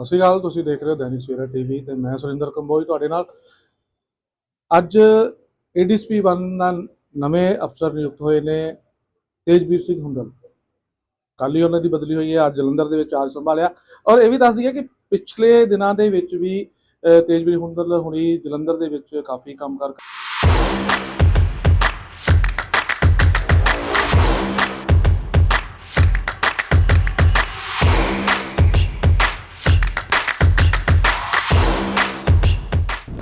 ਸਤਿ ਸ਼੍ਰੀ ਅਕਾਲ, ਤੁਸੀਂ ਦੇਖ ਰਹੇ ਹੋ ਦੈਨਿਕ ਸਵੇਰਾ ਟੀਵੀ ਤੇ ਮੈਂ ਸੁਰਿੰਦਰ ਕੰਬੋਜ ਤੁਹਾਡੇ ਨਾਲ। ਅੱਜ ਏਡੀਸਪੀ 1 ਨਾਲ ਨਵੇਂ ਅਫਸਰ ਨਿਯੁਕਤ ਹੋਏ ਨੇ ਤੇਜਵੀਰ ਸਿੰਘ ਹੁੰਦਲ ਕੱਲ੍ਹ ਹੀ ਉਹਨਾਂ ਦੀ ਬਦਲੀ ਹੋਈ ਹੈ, ਅੱਜ ਜਲੰਧਰ ਦੇ ਵਿੱਚ ਚਾਰਜ ਸੰਭਾਲਿਆ। ਔਰ ਇਹ ਵੀ ਦੱਸ ਦਈਏ ਕਿ ਪਿਛਲੇ ਦਿਨਾਂ ਦੇ ਵਿੱਚ ਵੀ ਤੇਜਵੀਰ ਹੁੰਦਲ ਹੁਣੀ ਜਲੰਧਰ ਦੇ ਵਿੱਚ ਕਾਫੀ ਕੰਮ ਕਰ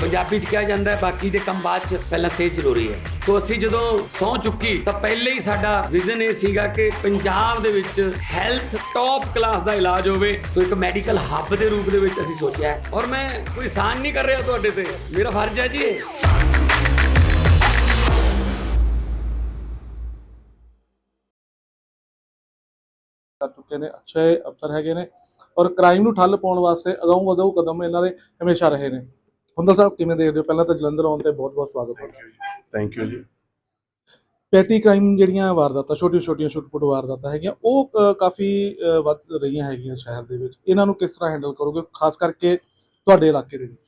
ਪੰਜਾਬੀ ਚ ਕਿਹਾ ਜਾਂਦਾ ਹੈ, ਬਾਕੀ ਦੇ ਕੰਮ ਬਾਅਦ ਚ ਪਹਿਲਾਂ ਸਿਹਤ ਜ਼ਰੂਰੀ ਹੈ। ਸੋ ਅਸੀਂ ਜਦੋਂ ਸੌ ਚੁੱਕੀ, ਤਾਂ ਪਹਿਲੇ ਹੀ ਸਾਡਾ ਵਿਜ਼ਨ ਇਹ ਸੀਗਾ ਕਿ ਪੰਜਾਬ ਦੇ ਵਿੱਚ ਹੈਲਥ ਟੌਪ ਕਲਾਸ ਦਾ ਇਲਾਜ ਹੋਵੇ। ਸੋ ਇੱਕ ਮੈਡੀਕਲ ਹੱਬ ਦੇ ਰੂਪ ਦੇ ਵਿੱਚ ਅਸੀਂ ਸੋਚਿਆ ਔਰ ਮੈਂ ਕੋਈ ਸਾਨ ਨਹੀਂ ਕਰ ਰਿਹਾ ਤੁਹਾਡੇ ਤੇ। ਮੇਰਾ ਫਰਜ਼ ਹੈ ਜੀ ਇਹ। ਕਰ ਚੁੱਕੇ ਨੇ, ਅੱਛੇ ਅਫਸਰ ਹੈਗੇ ਨੇ। ਔਰ ਕ੍ਰਾਈਮ ਨੂੰ ਠੱਲ ਪਾਉਣ ਵਾਸਤੇ ਅਗਾਊਂ ਵਧੂ ਕਦਮ ਇਹਨਾਂ ਦੇ ਹਮੇਸ਼ਾ ਰਹੇ ਨੇ। ਹੁੰਦਲ ਸਾਹਿਬ ਕਿਵੇਂ ਦੇਖਦੇ ਹੋ? ਪਹਿਲਾਂ ਤਾਂ ਜਲੰਧਰ ਆਉਣ ਤੇ ਬਹੁਤ ਬਹੁਤ ਸਵਾਗਤ ਹੈ। Thank you ji. Petty crime ਜਿਹੜੀਆਂ ਵਾਰਦਾਤਾਂ ਛੋਟੀਆਂ ਛੋਟੀਆਂ ਛੁੱਟ-ਪੁੱਟ ਵਾਰਦਾਤਾਂ ਹੈਗੀਆਂ ਉਹ ਅ, ਕਾਫੀ ਅ, ਵੱਧ ਰਹੀਆਂ ਹੈਗੀਆਂ ਸ਼ਹਿਰ ਦੇ ਵਿੱਚ। ਇਹਨਾਂ ਨੂੰ ਕਿਸ ਤਰ੍ਹਾਂ ਹੈਂਡਲ ਕਰੋਗੇ? ਖਾਸ ਕਰਕੇ ਤੁਹਾਡੇ ਇਲਾਕੇ ਦੇ ਵਿੱਚ।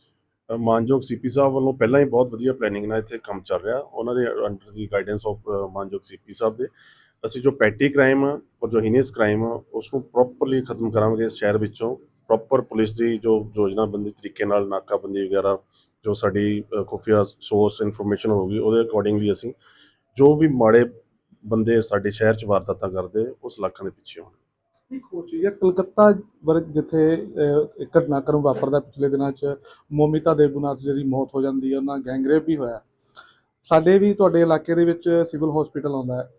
ਮਾਨਯੋਗ ਸੀਪੀ ਸਾਹਿਬ ਵੱਲੋਂ ਪਹਿਲਾਂ ਹੀ ਬਹੁਤ ਵਧੀਆ ਪਲੈਨਿੰਗ ਨਾਲ ਇੱਥੇ ਕੰਮ ਚੱਲ ਰਿਹਾ। ਉਹਨਾਂ ਦੇ ਅੰਡਰ ਦੀ ਗਾਈਡੈਂਸ ਆਫ ਮਾਨਯੋਗ ਸੀਪੀ ਸਾਹਿਬ ਦੇ। ਅਸੀਂ ਜੋ ਪੈਟੀ ਕ੍ਰਾਈਮ ਔਰ ਜੋ ਹੀਨੀਅਸ ਕ੍ਰਾਈਮ ਉਸ ਨੂੰ ਪ੍ਰੋਪਰਲੀ ਖਤਮ ਕਰਾਂਗੇ ਇਸ ਸ਼ਹਿਰ ਵਿੱਚੋਂ। ਪ੍ਰੋਪਰ ਪੁਲਿਸ ਦੀ ਜੋ ਯੋਜਨਾਬੰਦੀ ਤਰੀਕੇ ਨਾਲ ਨਾਕਾਬੰਦੀ ਵਗੈਰਾ, ਜੋ ਸਾਡੀ ਖੁਫੀਆ ਸੋਰਸ ਇਨਫੋਰਮੇਸ਼ਨ ਹੋਊਗੀ, ਉਹਦੇ ਅਕੋਰਡਿੰਗਲੀ ਅਸੀਂ ਜੋ ਵੀ ਮਾੜੇ ਬੰਦੇ ਸਾਡੇ ਸ਼ਹਿਰ 'ਚ ਵਾਰਦਾਤਾਂ ਕਰਦੇ, ਉਸ ਇਲਾਕਿਆਂ ਦੇ ਪਿੱਛੇ ਹੋਣ। ਇੱਕ ਹੋਰ ਚੀਜ਼ ਹੈ, ਕਲਕੱਤਾ ਵਰਗ ਜਿੱਥੇ ਇੱਕ ਘਟਨਾਕ੍ਰਮ ਵਾਪਰਦਾ ਪਿਛਲੇ ਦਿਨਾਂ 'ਚ, ਮੋਮਿਤਾ ਦੇਬੂਨਾਥ ਜਿਹਦੀ ਮੌਤ ਹੋ ਜਾਂਦੀ ਹੈ, ਉਹਨਾਂ ਗੈਂਗਰੇਪ ਵੀ ਹੋਇਆ ਸਾਡੇ ਵੀ ਤੁਹਾਡੇ ਇਲਾਕੇ ਦੇ ਵਿੱਚ ਸਿਵਲ ਹਸਪੀਟਲ ਆਉਂਦਾ ਹੈ।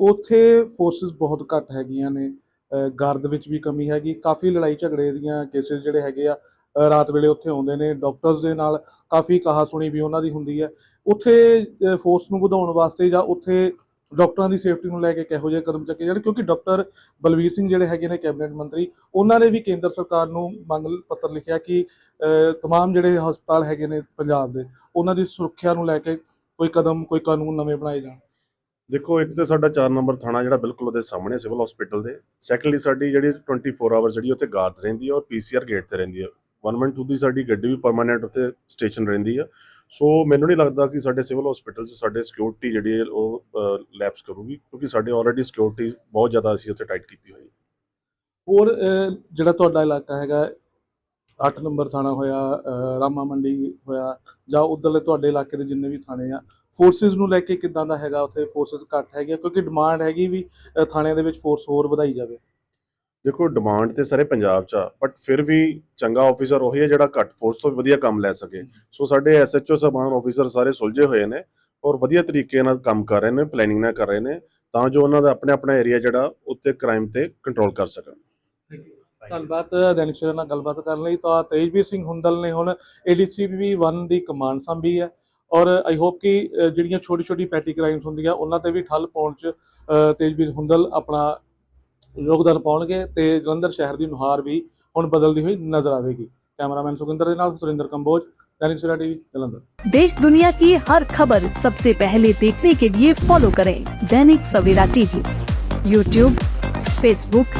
ਉੱਥੇ ਫੋਰਸਿਸ ਬਹੁਤ ਘੱਟ ਹੈਗੀਆਂ ਨੇ। ਅ, ਵਿੱਚ ਵੀ ਕਮੀ ਹੈਗੀ। ਕਾਫੀ ਲੜਾਈ ਝਗੜੇ ਦੀਆਂ ਕੇਸਿਸ ਜਿਹੜੇ ਹੈਗੇ ਆ ਰਾਤ ਵੇਲੇ ਉੱਥੇ ਆਉਂਦੇ ਨੇ। ਡਾਕਟਰਸ ਦੇ ਨਾਲ ਕਾਫੀ ਕਹਾ ਸੁਣੀ ਵੀ ਉਹਨਾਂ ਦੀ ਹੁੰਦੀ ਹੈ। ਉੱਥੇ ਫੋਰਸ ਨੂੰ ਵਧਾਉਣ ਵਾਸਤੇ ਜਾਂ ਉੱਥੇ ਡਾਕਟਰਾਂ ਦੀ ਸੇਫਟੀ ਨੂੰ ਲੈ ਕੇ ਕਿਹੋ ਜਿਹੇ ਕਦਮ ਚੱਕੇ ਜਾਣ? ਕਿਉਂਕਿ ਡਾਕਟਰ ਬਲਵੀਰ ਸਿੰਘ ਜਿਹੜੇ ਹੈਗੇ ਨੇ ਕੈਬਨਿਟ ਮੰਤਰੀ ਉਹਨਾਂ ਨੇ ਵੀ ਕੇਂਦਰ ਸਰਕਾਰ ਨੂੰ ਮੰਗ ਪੱਤਰ ਲਿਖਿਆ ਕਿ ਅ, ਤਮਾਮ ਜਿਹੜੇ ਹਸਪਤਾਲ ਹੈਗੇ ਨੇ ਪੰਜਾਬ ਦੇ ਉਹਨਾਂ ਦੀ ਸੁਰੱਖਿਆ ਨੂੰ ਲੈ ਕੇ ਕੋਈ ਕਦਮ ਕੋਈ ਕਾਨੂੰਨ ਨਵੇਂ ਬਣਾਏ ਜਾਣ। ਦੇਖੋ, ਇੱਕ ਤੇ ਸਾਡਾ 4 ਨੰਬਰ ਥਾਣਾ ਜਿਹੜਾ ਬਿਲਕੁਲ ਉਹਦੇ ਸਾਹਮਣੇ ਸਿਵਲ ਹਸਪੀਟਲ ਦੇ। ਸੈਕੰਡਲੀ ਸਾਡੀ ਜਿਹੜੀ 24 ਆਵਰ ਜਿਹੜੀ ਉੱਥੇ ਗਾਰਡ ਰਹਿੰਦੀ ਹੈ ਔਰ ਪੀਸੀਆਰ ਗੇਟ ਤੇ ਰਹਿੰਦੀ ਹੈ 112 ਦੀ ਸਾਡੀ ਗੱਡੀ ਵੀ ਪਰਮਾਨੈਂਟ ਉੱਥੇ ਸਟੇਸ਼ਨ ਰਹਿੰਦੀ ਆ। ਸੋ ਮੈਨੂੰ ਨਹੀਂ ਲੱਗਦਾ ਕਿ ਸਾਡੇ ਸਿਵਲ ਹਸਪੀਟਲ 'ਚ ਸਾਡੇ ਸਿਕਿਉਰਿਟੀ ਜਿਹੜੀ ਹੈ ਉਹ ਲੈਪਸ ਕਰੂਗੀ, ਕਿਉਂਕਿ ਸਾਡੇ ਆਲਰੇਡੀ ਸਿਕਿਉਰਿਟੀ ਬਹੁਤ ਜ਼ਿਆਦਾ ਅਸੀਂ ਉੱਥੇ ਟਾਈਟ ਕੀਤੀ ਹੋਈ ਹੈ ਹੋਰ ਜਿਹੜਾ ਤੁਹਾਡਾ ਇਲਾਕਾ ਹੈਗਾ 8 ਨੰਬਰ ਥਾਣਾ ਹੋਇਆ ਰਾਮਾ ਮੰਡੀ ਹੋਇਆ ਜਾਂ ਉਧਰਲੇ ਤੁਹਾਡੇ ਇਲਾਕੇ ਦੇ ਜਿੰਨੇ ਵੀ ਥਾਣੇ ਆ ਫੋਰਸਿਸ ਨੂੰ ਲੈ ਕੇ ਕਿੱਦਾਂ ਦਾ ਹੈਗਾ? ਉੱਥੇ ਫੋਰਸਿਸ ਘੱਟ ਹੈਗੇ ਕਿਉਂਕਿ ਡਿਮਾਂਡ ਹੈਗੀ ਵੀ ਥਾਣਿਆਂ ਦੇ ਵਿੱਚ ਫੋਰਸ ਹੋਰ ਵਧਾਈ ਜਾਵੇ। ਦੇਖੋ ਡਿਮਾਂਡ ਤੇ ਸਾਰੇ ਪੰਜਾਬ 'ਚ ਆ ਬਟ ਫਿਰ ਵੀ ਚੰਗਾ ਆਫੀਸਰ ਉਹੀ ਹੈ ਜਿਹੜਾ ਘੱਟ ਫੋਰਸ ਤੋਂ ਵਧੀਆ ਕੰਮ ਲੈ ਸਕੇ। ਸੋ ਸਾਡੇ ਐਸਐਚਓ ਸਬਾਨ ਆਫੀਸਰ ਸਾਰੇ ਸੁਲਝੇ ਹੋਏ ਨੇ ਔਰ ਵਧੀਆ ਤਰੀਕੇ ਨਾਲ ਕੰਮ ਕਰ ਰਹੇ ਨੇ ਪਲੈਨਿੰਗ ਨਾਲ ਕਰ ਰਹੇ ਨੇ ਤਾਂ ਜੋ ਉਹਨਾਂ ਦਾ ਆਪਣੇ ਆਪਣਾ ਏਰੀਆ ਜਿਹੜਾ ਉੱਤੇ ਕ੍ਰਾਈਮ ਤੇ ਕੰਟਰੋਲ ਕਰ ਸਕਣ। ਧੰਨਵਾਦ ਦੈਨਿਕ ਸਵੇਰਾ ਨਾਲ ਗੱਲਬਾਤ ਕਰਨ ਲਈ ਤਾਂ ਤੇਜਵੀਰ ਸਿੰਘ ਹੁੰਦਲ ਨੇ ਹੁਣ ਏਡੀਸੀਪੀ 1 ਦੀ ਕਮਾਂਡ ਸੰਭੀ ਹੈ ਔਰ ਆਈ ਹੋਪ ਕਿ ਅ, ਜਿਹੜੀਆਂ ਛੋਟੀ ਛੋਟੀ ਪੈਟੀ ਕ੍ਰਾਈਮਸ ਹੁੰਦੀਆਂ ਉਹਨਾਂ ਤੇ ਵੀ ਠੱਲ ਪਾਉਣ 'ਚ ਅ, ਤੇਜਵੀਰ ਹੁੰਦਲ ਆਪਣਾ ਯੋਗਦਾਨ ਪਾਉਣਗੇ ਤੇ ਜਲੰਧਰ ਸ਼ਹਿਰ ਦੀ ਨੁਹਾਰ ਵੀ ਹੁਣ ਬਦਲਦੀ ਹੋਈ ਨਜ਼ਰ ਆਵੇਗੀ ਕੈਮਰਾਮੈਨ ਸੁਖਿੰਦਰ ਦੇ ਨਾਲ ਸੁਰਿੰਦਰ ਕੰਬੋਜ दैनिक सवेरा टीवी जलंधर देश दुनिया की हर खबर सबसे पहले देखने के लिए फॉलो करें Dainik Savera TV YouTube Facebook